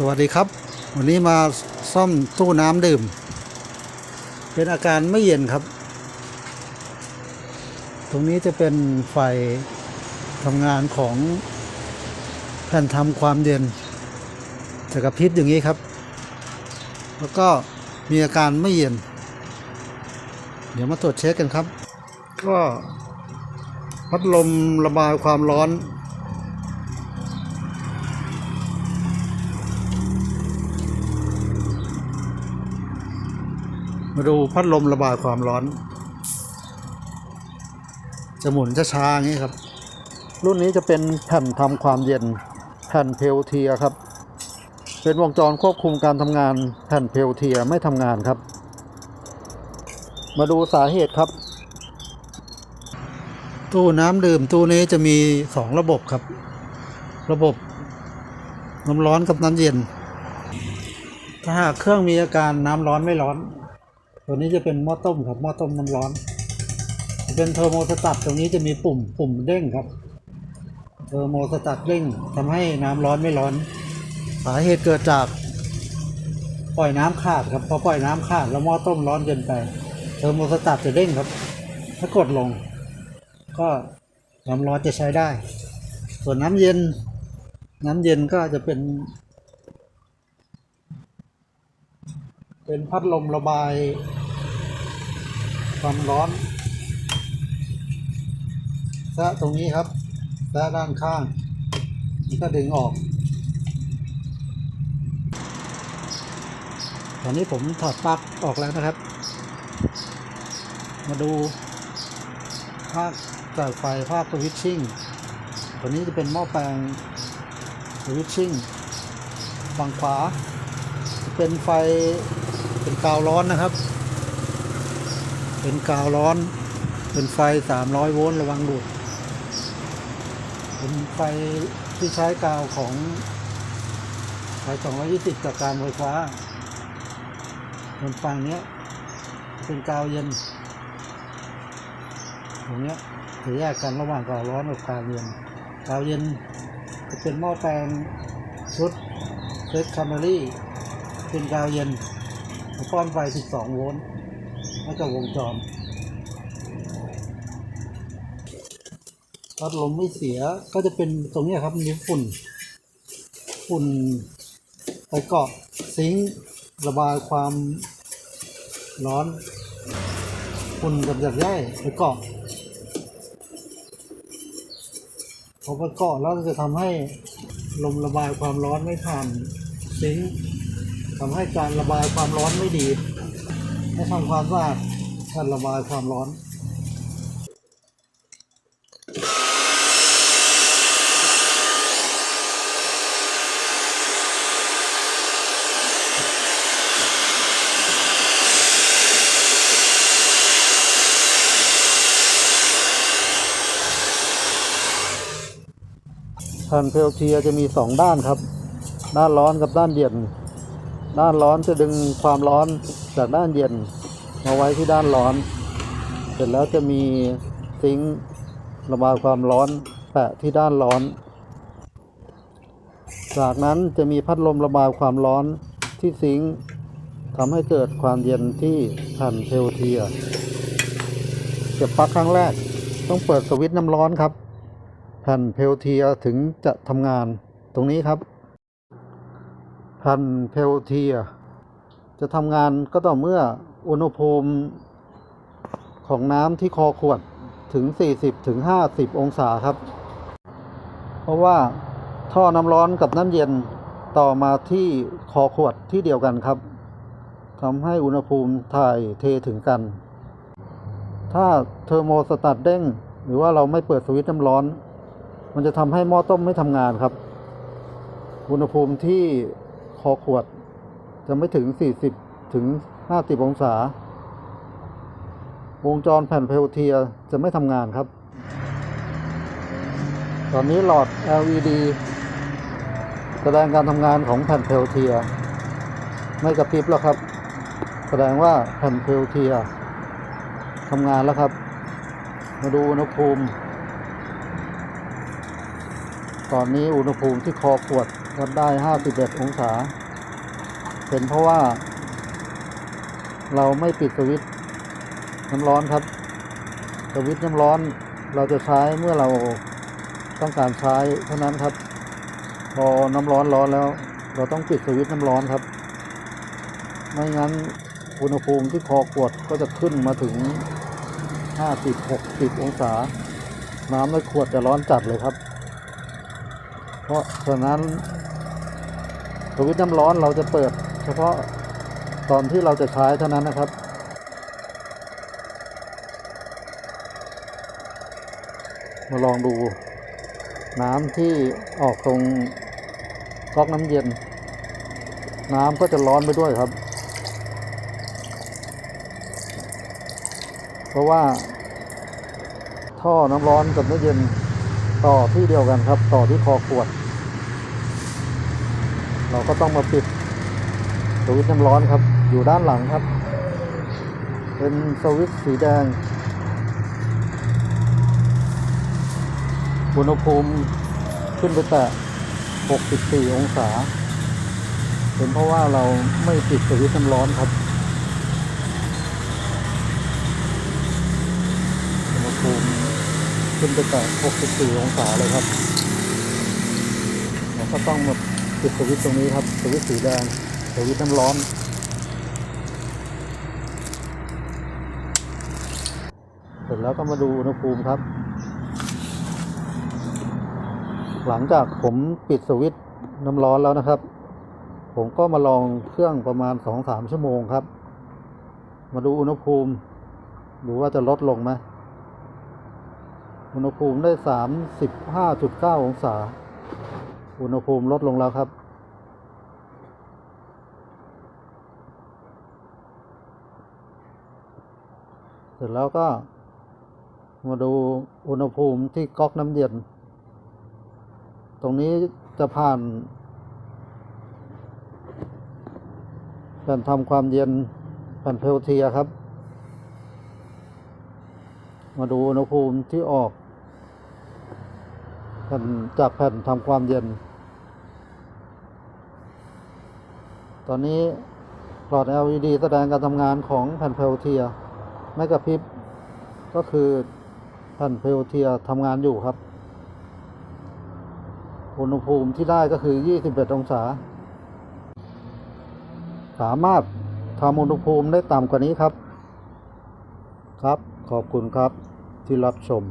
สวัสดีครับ วันนี้มาซ่อมตู้น้ำดื่ม เป็นอาการไม่เย็นครับ ตรงนี้จะเป็นไฟทำงานของแผ่นทำความเย็นจะกระพริบอย่างนี้ครับ แล้วก็มีอาการไม่เย็น เดี๋ยวมาตรวจเช็คกันครับ ก็พัดลมระบายความร้อน มาดูพัดลมระบายความร้อน จะหมุนช้าๆอย่างนี้ครับ รุ่นนี้จะเป็นแผ่นทำความเย็นแผ่นเพลเทียครับ เป็นวงจรควบคุมการทำงานแผ่นเพลเทียไม่ทำงานครับ มาดูสาเหตุครับ ตู้น้ำดื่มตู้นี้จะมีสองระบบครับ ระบบน้ำร้อนกับน้ำเย็น ถ้าหากเครื่องมีอาการน้ำร้อนไม่ร้อน ตัวนี้จะเป็นหม้อต้มครับหม้อต้มน้ำร้อน เป็นเทอร์โมสตัตตรงนี้จะมีปุ่มปุ่มเด้งครับ เทอร์โมสตัตเด้งทำให้น้ำร้อนไม่ร้อน สาเหตุเกิดจาก ปล่อยน้ำขาดครับพอปล่อยน้ำขาดแล้วหม้อต้มร้อนเกินไป เทอร์โมสตัตจะเด้งครับ ถ้ากดลง ก็น้ำร้อนจะใช้ได้ ส่วนน้ำเย็น น้ำเย็นก็จะเป็นเป็นพัดลมระบาย ความร้อนซะตรงนี้ครับซะด้านข้างนี่ก็ดึงออก ตอนนี้ผมถอดปลั๊กออกแล้วนะครับ มาดูภาคจ่ายไฟภาคสวิตชิ่ง ตัวนี้จะเป็นหม้อแปลงสวิตชิ่งฝั่งขวา จะเป็นไฟเป็นกาวร้อนนะครับ เป็นกาวร้อน เป็นไฟ 300 โวลต์ระวังดูดเป็นไฟที่ใช้กาวของไฟ220จากการไฟฟ้าส่วนฝั่งนี้เป็นกาวเย็น ตรงนี้จะแยกกันระหว่างกาวร้อนกับกาวเย็น กาวเย็นจะเป็นหม้อแปลงชุดเซตคัมเบอรี่ เป็นกาวเย็นป้อนไฟ 12 โวลต์ ให้กับวงจรพัดลมไม่เสียก็จะเป็นตรงนี้ครับมีฝุ่น ฝุ่นไปเกาะซิงระบายความร้อน ฝุ่นกับหยักใยไปเกาะพอไปเกาะแล้วจะทำให้ลมระบายความร้อนไม่ผ่านซิงทำให้การระบายความร้อนไม่ดี ให้ทำความสะอาดการระบายความร้อนแผ่นเพลเทียจะมีสองด้านครับ ด้านร้อนกับด้านเย็น ด้านร้อนจะดึงความร้อน จากด้านเย็นมาไว้ที่ด้านร้อน เสร็จแล้วจะมีซิงค์ระบายความร้อนแปะที่ด้านร้อน จากนั้นจะมีพัดลมระบายความร้อนที่ซิงค์ทำให้เกิดความเย็นที่แผ่นเพลเทียเก็บปลั๊กครั้งแรกต้องเปิดสวิตช์น้ำร้อนครับ แผ่นเพลเทียถึงจะทำงานตรงนี้ครับ แผ่นเพลเทีย จะทำงานก็ต่อเมื่ออุณหภูมิของน้ำที่คอขวดถึง 40ถึง50 องศาครับ เพราะว่าท่อน้ำร้อนกับน้ำเย็นต่อมาที่คอขวดที่เดียวกันครับทำให้อุณหภูมิถ่ายเทถึงกัน ถ้าเทอร์โมสตัตเด้ง หรือว่าเราไม่เปิดสวิตช์น้ำร้อน มันจะทำให้หม้อต้มไม่ทำงานครับ อุณหภูมิที่คอขวด จะไม่ถึง 40 ถึง 50 องศา วงจรแผ่นเพลเทียจะไม่ทำงานครับ ตอนนี้หลอด LED แสดงการทำงานของแผ่นเพลเทีย ไม่กระพริบแล้วครับ แสดงว่าแผ่นเพลเทียทำงานแล้วครับ มาดูอุณหภูมิ ตอนนี้อุณหภูมิที่คอขวดวัดได้ 51 องศา เป็นเพราะว่า เราไม่ปิดสวิตช์น้ำร้อนครับ สวิตช์น้ำร้อนเราจะใช้เมื่อเราต้องการใช้เท่านั้นครับ พอน้ำร้อนร้อนแล้ว เราต้องปิดสวิตช์น้ำร้อนครับ ไม่งั้นอุณหภูมิที่คอขวดก็จะขึ้นมาถึง 50 60 องศา น้ำในขวดจะร้อนจัดเลยครับ เพราะฉะนั้นสวิตช์น้ำร้อนเราจะเปิด ฉพาะตอนที่เราจะใช้เท่านั้นนะครับ มาลองดูน้ำที่ออกตรงก๊อกน้ำเย็น น้ำก็จะร้อนไปด้วยครับ เพราะว่า ท่อน้ำร้อนกับน้ำเย็นต่อที่เดียวกันครับ ต่อที่คอขวด เราก็ต้องมาปิด วิตช์น้ำร้อนครับ อยู่ด้านหลังครับ เป็นสวิตช์สีแดงอุณหภูมิขึ้นไปแตะ 64 องศา เป็นเพราะว่าเราไม่ปิดสวิตช์น้ำร้อนครับ อุณหภูมิขึ้นไปแตะ 64 องศาเลยครับเราก็ต้องมาปิดสวิตช์ตรงนี้ครับ สวิตช์สีแดง สวิตน้ำร้อน เสร็จแล้วก็มาดูอุณหภูมิครับ หลังจากผมปิดสวิตช์น้ำร้อนแล้วนะครับ ผมก็มาลองเครื่องประมาณ2-3ชั่วโมงครับ มาดูอุณหภูมิดูว่าจะลดลงไหมอุณหภูมิได้35.9องศา อุณหภูมิลดลงแล้วครับ เสร็จแล้วก็มาดูอุณหภูมิที่ก๊อกน้ำเย็น ตรงนี้จะผ่านแผ่นทำความเย็นแผ่นเพลเทียครับ มาดูอุณหภูมิที่ออกแผ่นจากแผ่นทำความเย็น ตอนนี้หลอด LED แสดงการทำงานของแผ่นเพลเทีย ไม่กระพริบก็คือแผ่นเพลเทียทำงานอยู่ครับ อุณหภูมิที่ได้ก็คือ 21 องศา สามารถทำอุณหภูมิได้ต่ำกว่านี้ครับ ครับ ขอบคุณครับที่รับชม